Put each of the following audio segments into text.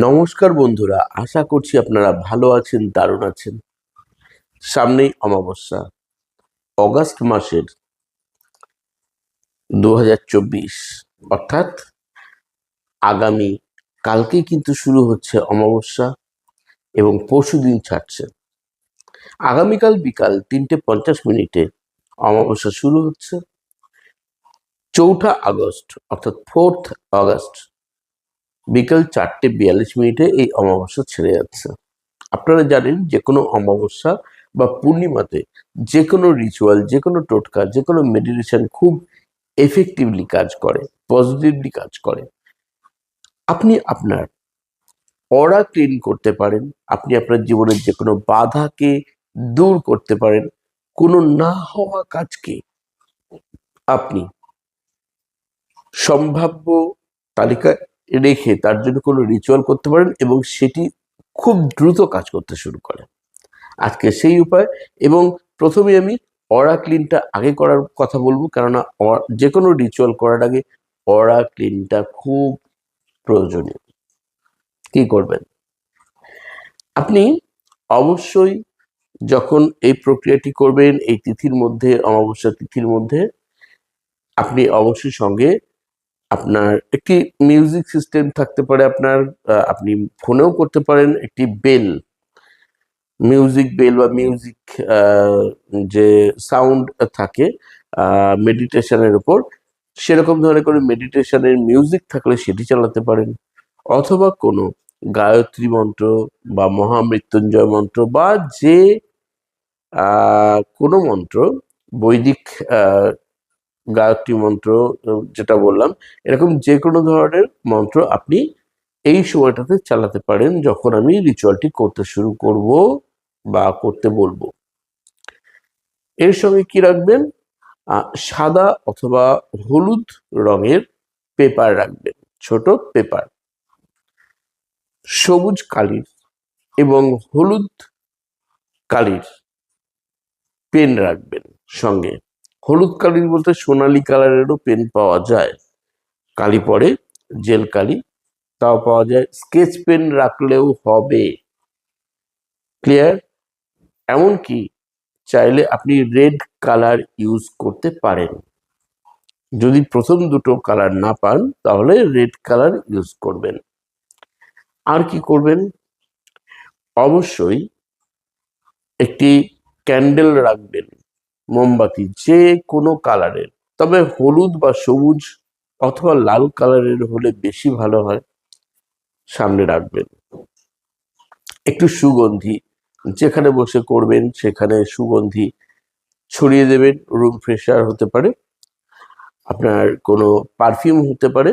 নমস্কার বন্ধুরা, আশা করছি আপনারা ভালো আছেন, দারুণ আছেন। সামনেই অমাবস্যা, অগাস্ট মাসের দু হাজার চব্বিশ। অর্থাৎ আগামী, কালকে কিন্তু শুরু হচ্ছে অমাবস্যা এবং পরশু দিন ছাড়ছে। আগামীকাল বিকাল তিনটে পঞ্চাশ মিনিটে অমাবস্যা শুরু হচ্ছে। চৌঠা আগস্ট, অর্থাৎ ফোর্থ আগস্ট বিকাল চারটে বিয়াল্লিশ মিনিটে এই অমাবস্যা ছেড়ে যাচ্ছে। আপনারা জানেন যে কোনো অমাবস্যা বা পূর্ণিমাতে যে কোনো রিচুয়াল যে কোনো টোটকা, যে কোনো মেডিটেশন খুব এফেক্টিভলি কাজ করে পজিটিভলি কাজ করে। আপনি আপনার অরা ক্লিন করতে পারেন, আপনি আপনার জীবনের যে কোনো বাধাকে দূর করতে পারেন, কোনো না হওয়া কাজকে আপনি সম্ভাব্য তালিকায় রেখে তার জন্য কোনো রিচুয়াল করতে পারেন এবং সেটি খুব দ্রুত কাজ করতে শুরু করে আজকে সেই উপায় এবং প্রথমে আমি অরা ক্লিনটা আগে করার কথা বলব কেননা যে কোনো রিচুয়াল করার আগে অরা ক্লিনটা খুব প্রয়োজনীয়। কি করবেন? আপনি অবশ্যই যখন এই প্রক্রিয়াটি করবেন, এই তিথির মধ্যে অমাবস্যা তিথির মধ্যে, আপনি অবশ্যই সঙ্গে আপনার একটি মিউজিক সিস্টেম থাকতে পারে, আপনার আপনি ফোনেও করতে পারেন একটি বেল মিউজিক বেল বা মিউজিক যে সাউন্ড থাকে মেডিটেশনের ওপর সেরকম ধরনের কোনো মেডিটেশনের মিউজিক থাকলে সেটি চালাতে পারেন। অথবা কোনো গায়ত্রী মন্ত্র বা মহামৃত্যুঞ্জয় মন্ত্র বা যে কোনো মন্ত্র, বৈদিক গায়ত্রী মন্ত্র যেটা বললাম, এরকম যে কোনো ধরনের মন্ত্র আপনি এই সময়টাতে চালাতে পারেন যখন আমি রিচুয়ালটি করতে শুরু করব বা করতে বলব। এর সঙ্গে কি রাখবেন? সাদা অথবা হলুদ রঙের পেপার রাখবেন, ছোট পেপার। সবুজ কালির এবং হলুদ কালির পেন রাখবেন সঙ্গে। হলুদ কালির বলতে সোনালী কালারেরও পেন পাওয়া যায়। কালি পরে জেল কালি, তাও পাওয়া যায়। স্কেচ পেন রাখলেও হবে। ক্লিয়ার এমনকি চাইলে আপনি রেড কালার ইউজ করতে পারেন। যদি প্রথম দুটো কালার না পান, তাহলে রেড কালার ইউজ করবেন। আর কি করবেন? অবশ্যই একটি ক্যান্ডেল রাখবেন। মোমবাতি, যে কোনো কালারের। তবে হলুদ বা সবুজ অথবা লাল কালারের হলে বেশি ভালো হয়, সামনে রাখবেন। একটু সুগন্ধি, যেখানে বসে করবেন সেখানে সুগন্ধি ছড়িয়ে দেবেন রুম ফ্রেশার হতে পারে, আপনার কোনো পারফিউম হতে পারে,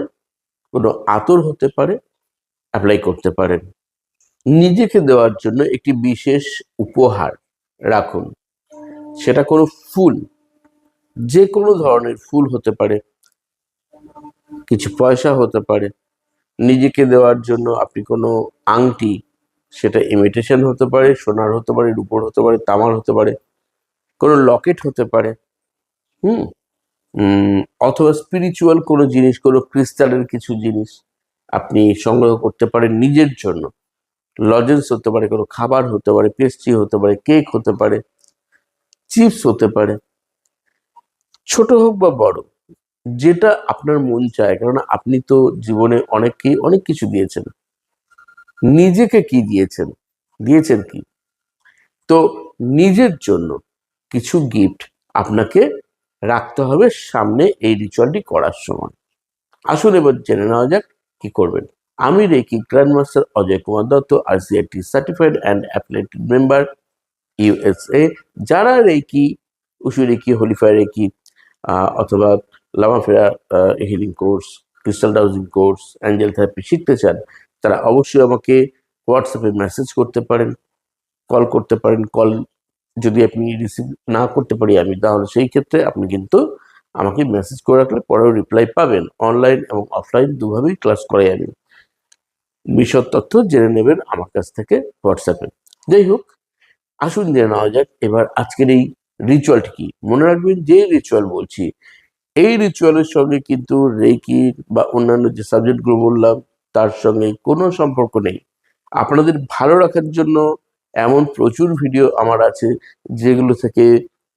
কোনো আতর হতে পারে অ্যাপ্লাই করতে পারেন। নিজেকে দেওয়ার জন্য একটি বিশেষ উপহার রাখুন। সেটা কোনো ফুল যে কোনো ধরনের ফুল হতে পারে কিছু পয়সা হতে পারে নিজেকে দেওয়ার জন্য আপনি কোনো আংটি সেটা ইমিটেশন হতে পারে সোনার হতে পারে রূপোর হতে পারে তামার হতে পারে কোনো লকেট হতে পারে হুম অথবা স্পিরিচুয়াল কোনো জিনিস কোনো ক্রিস্টালের কিছু জিনিস আপনি সংগ্রহ করতে পারেন নিজের জন্য লজেন্স হতে পারে কোনো খাবার হতে পারে পেস্ট্রি হতে পারে কেক হতে পারে চিপস হতে পারে। ছোট হোক বা বড়, যেটা আপনার মন চায়, কেননা আপনি তো জীবনে অনেককেই অনেক কিছু দিয়েছেন। নিজেকে কি দিয়েছেন? দিয়েছেন কি? তো নিজের জন্য কিছু গিফট আপনাকে রাখতে হবে সামনে এই রিচুয়ালটি করার সময়। আসুন এবার জেনে নেওয়া যাক কি করবেন। আমি reiki grand master Ajay Kumar Dutta R C I T certified and affiliated member U S A, যারা reiki Usui reiki holy fire reiki অথবা Lama Fera healing course, crystal dowsing course, angel therapy শিখতে চান, তারা অবশ্যই আমাকে হোয়াটসঅ্যাপে message করতে পারেন, কল করতে পারেন, কল যদি আপনি রিসিভ না করতে পারি আমি, তাহলে সেই ক্ষেত্রে আপনি কিন্তু আমাকে মেসেজ করে রাখলে পরেও রিপ্লাই পাবেন, অনলাইন এবং অফলাইন দুভাবেই ক্লাস করাই আমি। বিশদ তথ্য জেনে নেবেন আমার কাছ থেকে হোয়াটসঅ্যাপে। যাই হোক আসুন জেনে নেওয়া যাক, এবার আজকের এই রিচুয়ালটি কি? মনে রাখবেন যে রিচুয়াল বলছি, এই রিচুয়ালের সঙ্গে কিন্তু রেকি বা অন্যান্য যে সাবজেক্টগুলো বললাম, তার সঙ্গে কোনো সম্পর্ক নেই। আপনাদের ভালো রাখার জন্য এমন প্রচুর ভিডিও আমার আছে, যেগুলো থেকে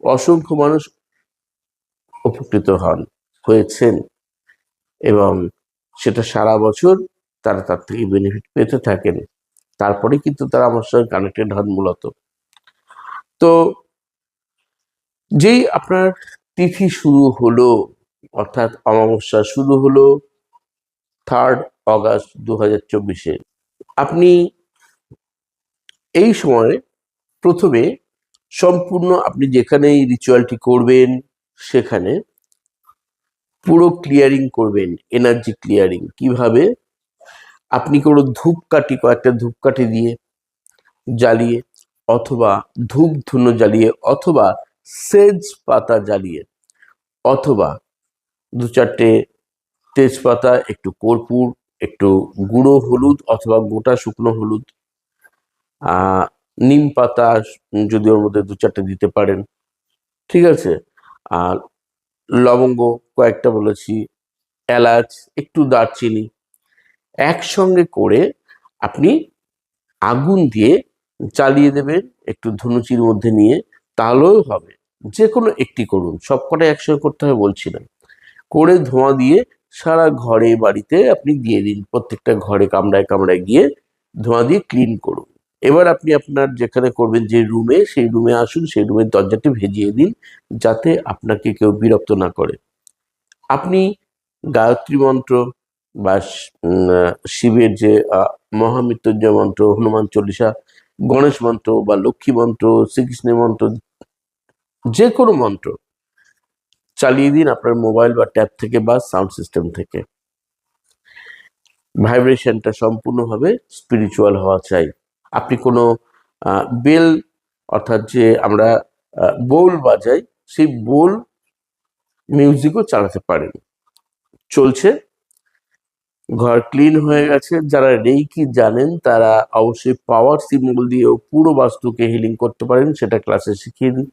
অসংখ্য মানুষ উপকৃত হন, হয়েছেন। এবং সেটা সারা বছর তারা তার থেকে বেনিফিট পেতে থাকেন। তারপরে কিন্তু তারা আমার সঙ্গে কানেক্টেড হন মূলত। তো যেই আপনার তিথি শুরু হলো, অর্থাৎ অমাবস্যা শুরু হলো থার্ড অগাস্ট দু হাজার চব্বিশে, আপনি এই সময় প্রথমে সম্পূর্ণ আপনি যেখানে এই রিচুয়ালটি করবেন সেখানে পুরো ক্লিয়ারিং করবেন এনার্জি ক্লিয়ারিং কীভাবে? আপনি কোনো ধূপকাঠি, কয়েকটা ধূপকাঠি দিয়ে জ্বালিয়ে অথবা ধূপ ধুনো জ্বালিয়ে অথবা সেজ পাতা জ্বালিয়ে, অথবা দু চারটে তেজপাতা, একটু কর্পূর, একটু গুঁড়ো হলুদ অথবা গোটা শুকনো হলুদ নিম পাতা যদি ওর মধ্যে দু চারটে দিতে পারেন, ঠিক আছে? আর লবঙ্গ কয়েকটা বলেছি, এলাচ, একটু দারচিনি, একসঙ্গে করে আপনি আগুন দিয়ে জ্বালিয়ে দেবেন একটু ধনুচির মধ্যে নিয়ে, তাহলেও হবে। যে কোনো একটি করুন, সবকটা একসঙ্গে করতে হবে বলছি না। করে ধোঁয়া দিয়ে সারা ঘরে, বাড়িতে আপনি দিয়ে দিন, প্রত্যেকটা ঘরে কামড়ায় কামড়ায় গিয়ে ধোঁয়া দিয়ে ক্লিন করুন। এবার আপনি আপনার যেখানে করবেন, যে রুমে, সেই রুমে আসুন, সেই রুমের দরজাটি ভেজিয়ে দিন, যাতে আপনাকে কেউ বিরক্ত না করে। আপনি গায়ত্রী মন্ত্র বা শিবের যে মহামৃত্যুঞ্জয় মন্ত্র, হনুমান চল্লিশা, গণেশ মন্ত্র বা লক্ষ্মী মন্ত্র, শ্রীকৃষ্ণের মন্ত্র, যে কোনো মন্ত্র চালিয়ে দিন আপনার মোবাইল বা ট্যাব থেকে বা সাউন্ড সিস্টেম থেকে। ভাইব্রেশনটা সম্পূর্ণভাবে স্পিরিচুয়াল হওয়া চাই। আপনি কোনো বেল অর্থাৎ যে আমরা বোল বাজাই, সেই বোল মিউজিকও চালাতে পারেন। চলছে ঘর ক্লিন হয়ে গেছে। যারা রেইকি জানেন, তারা অবশ্যই পাওয়ার সিম্বল দিয়েও পুরো বাস্তুকে হিলিং করতে পারেন, সেটা ক্লাসে শিখিয়ে দিই।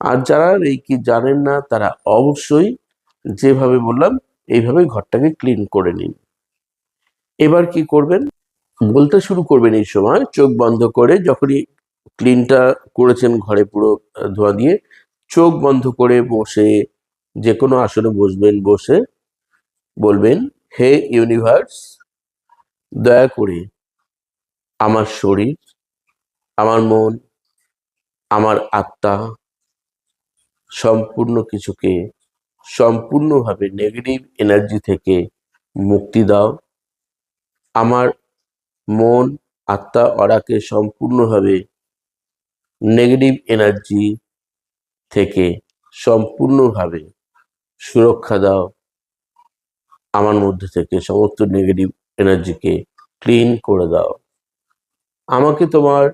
আর যারা রেইকি জানেন না, তারা অবশ্যই যেভাবে বললাম, এইভাবে ঘরটাকে ক্লিন করে নিন। এবার কি করবেন? বলতে শুরু করবেন এই সময়, চোখ বন্ধ করে যখনই ক্লিনটা করেছেন ঘরে পুরো ধোয়া দিয়ে, চোখ বন্ধ করে বসে যে কোনো আসনে বসবেন, বসে বলবেন হে ইউনিভার্স, দয়া করে আমার শরীর, আমার মন, আমার আত্মা সম্পূর্ণ কিছুকে সম্পূর্ণভাবে নেগেটিভ এনার্জি থেকে মুক্তি দাও। আমার মন, আত্মা, অরাকে সম্পূর্ণভাবে নেগেটিভ এনার্জি থেকে সম্পূর্ণভাবে সুরক্ষা দাও। আমার মধ্যে থেকে সমস্ত নেগেটিভ এনার্জিকে ক্লিন করে দাও। আমাকে তোমার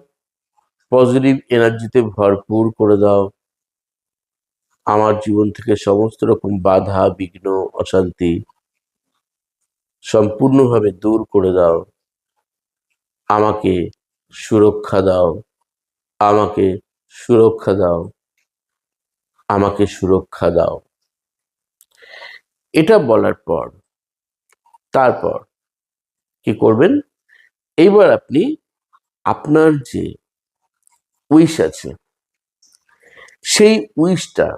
পজিটিভ এনার্জিতে ভরপুর করে দাও। আমার জীবন থেকে সমস্ত রকম বাধা, বিঘ্ন, অশান্তি সম্পূর্ণভাবে দূর করে দাও। আমাকে সুরক্ষা দাও। আমাকে সুরক্ষা দাও। আমাকে সুরক্ষা দাও। এটা বলার পর তারপর কি করবেন? এইবার আপনি আপনার যে উইশ আছে, সেই উইশটা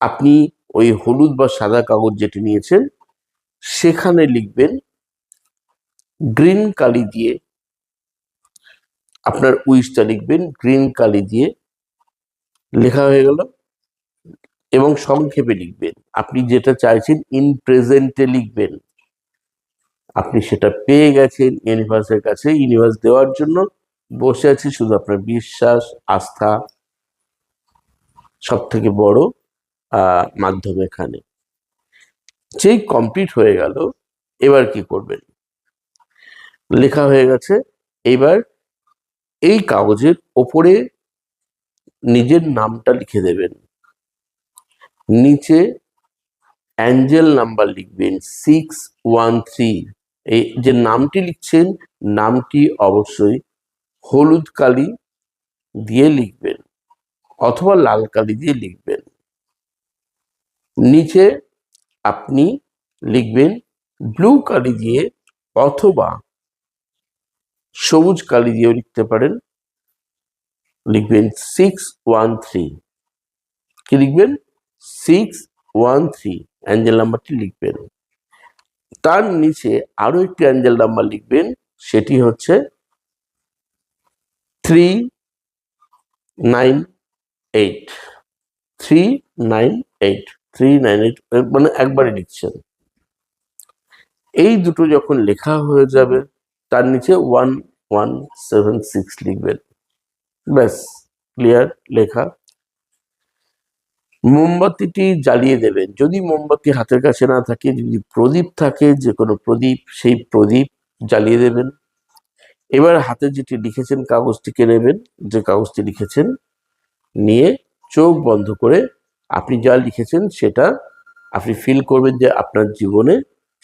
আপনি ওই হলুদ বা সাদা কাগজ যেটি নিয়েছেন, সেখানে লিখবেন গ্রিন কালি দিয়ে আপনার উইশটা লিখবেন, গ্রিন কালি দিয়ে লেখা হয়ে গেল। এবং সংক্ষেপে লিখবেন, আপনি যেটা চাইছেন ইন প্রেজেন্টে লিখবেন। আপনি সেটা পেয়ে গেছেন ইউনিভার্সের কাছে ইউনিভার্স দেওয়ার জন্য। বসে আছে শুধু আপনার বিশ্বাস, আস্থা সব থেকে বড় মাধ্যম এখানে। যেই কমপ্লিট হয়ে গেল, এবার কি করবেন? লেখা হয়ে গেছে, এবার এই কাগজের ওপরে নিজের নামটা লিখে দেবেন। নিচে অ্যাঞ্জেল নাম্বার লিখবেন সিক্স ওয়ান থ্রি এই যে নামটি লিখছেন, নামটি অবশ্যই হলুদ কালি দিয়ে লিখবেন অথবা লাল কালি দিয়ে লিখবেন। নিচে আপনি লিখবেন ব্লু কালি দিয়ে অথবা সবুজ কালি দিয়েও লিখতে পারেন। লিখবেন সিক্স ওয়ান থ্রি কি লিখবেন? সিক্স ওয়ান থ্রি অ্যাঞ্জেল নাম্বারটি লিখবেন। তার নিচে আরও একটি অ্যাঞ্জেল নাম্বার লিখবেন, সেটি হচ্ছে three nine eight three nine eight three nine eight মানে একবারে লিখছেন। এই দুটো যখন লেখা হয়ে যাবে, তার নিচে ওয়ান ওয়ান সেভেন সিক্স লিখবেন। ব্যাস ক্লিয়ার লেখা। মোমবাতিটি জ্বালিয়ে দেবেন। যদি মোমবাতি হাতের কাছে না থাকে, যদি প্রদীপ থাকে, যে কোনো প্রদীপ, সেই প্রদীপ জ্বালিয়ে দেবেন। এবার হাতে যেটি লিখেছেন, কাগজটিকে নেবেন। যে কাগজটি লিখেছেন, নিয়ে চোখ বন্ধ করে আপনি যা লিখেছেন সেটা আপনি ফিল করবেন যে আপনার জীবনে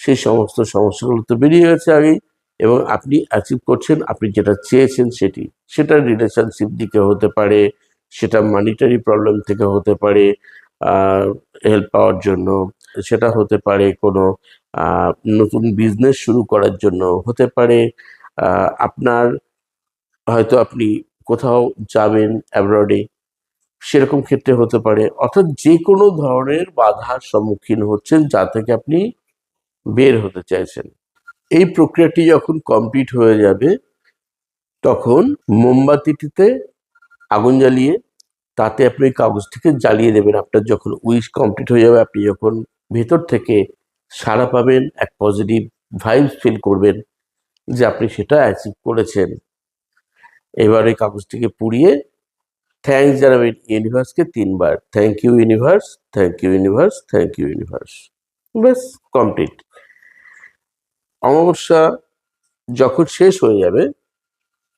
সেই সমস্ত সমস্যাগুলো তো বেরিয়ে গেছে আগেই এবং আপনি অ্যাচিভ করছেন, আপনি যেটা চেয়েছেন সেটি। সেটা রিলেশনশিপ দিকে হতে পারে সেটা মানিটারি প্রবলেম থেকে হতে পারে হেল্প পাওয়ার জন্য, সেটা হতে পারে কোনো নতুন বিজনেস শুরু করার জন্য হতে পারে আপনার হয়তো আপনি কোথাও যাবেন অ্যাব্রডে সেরকম ক্ষেত্রে হতে পারে। অর্থাৎ যে কোনো ধরনের বাধার সম্মুখীন হচ্ছেন যা থেকে আপনি বের হতে চাইছেন। এই প্রক্রিয়াটি যখন কমপ্লিট হয়ে যাবে, তখন মোমবাতিটিতে আগুন জ্বালিয়ে তাতে আপনি ওই কাগজটিকে জ্বালিয়ে দেবেন। আপনার যখন উইশ কমপ্লিট হয়ে যাবে, আপনি যখন ভেতর থেকে সাড়া পাবেন, এক পজিটিভ ভাইবস ফিল করবেন যে আপনি সেটা অ্যাচিভ করেছেন। এবার ওই কাগজটিকে পুড়িয়ে থ্যাঙ্কস জানাবেন ইউনিভার্সকে তিনবার। Thank you universe thank you universe thank you universe ব্যাস কমপ্লিট অমাবস্যা যখন শেষ হয়ে যাবে,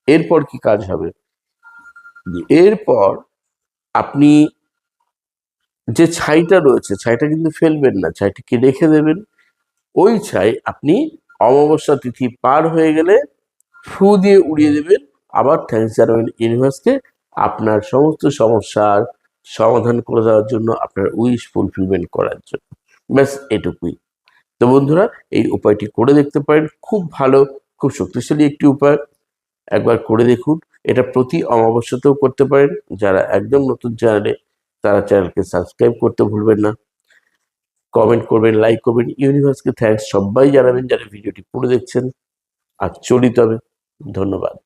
এরপর কি কাজ হবে? এরপর আপনি যে ছাইটা রয়েছে, ছাইটা কিন্তু ফেলবেন না, ছাইটিকে রেখে দেবেন। ওই ছাই আপনি অমাবস্যা তিথি পার হয়ে গেলে ফু দিয়ে উড়িয়ে দেবেন। আবার থ্যাংকস জানাবেন ইউনিভার্সকে আপনার সমস্ত সমস্যার সমাধান করে দেওয়ার জন্য আপনার উইশ ফুলফিলমেন্ট করার জন্য। ব্যাস, এটুকুই। তো বন্ধুরা, এই উপায়টি করে দেখতে পারেন। খুব ভালো, খুব শক্তিশালী একটি উপায়। একবার করে দেখুন। এটা প্রতি অমাবস্যাতেও করতে পারেন। যারা একদম নতুন চ্যানেলে তারা চ্যানেলকে সাবস্ক্রাইব করতে ভুলবেন না। কমেন্ট করবেন লাইক করবেন। ইউনিভার্সকে থ্যাংকস সবাই জানাবেন যারা ভিডিওটি পড়ে দেখছেন। আর চলিত হবে ধন্যবাদ।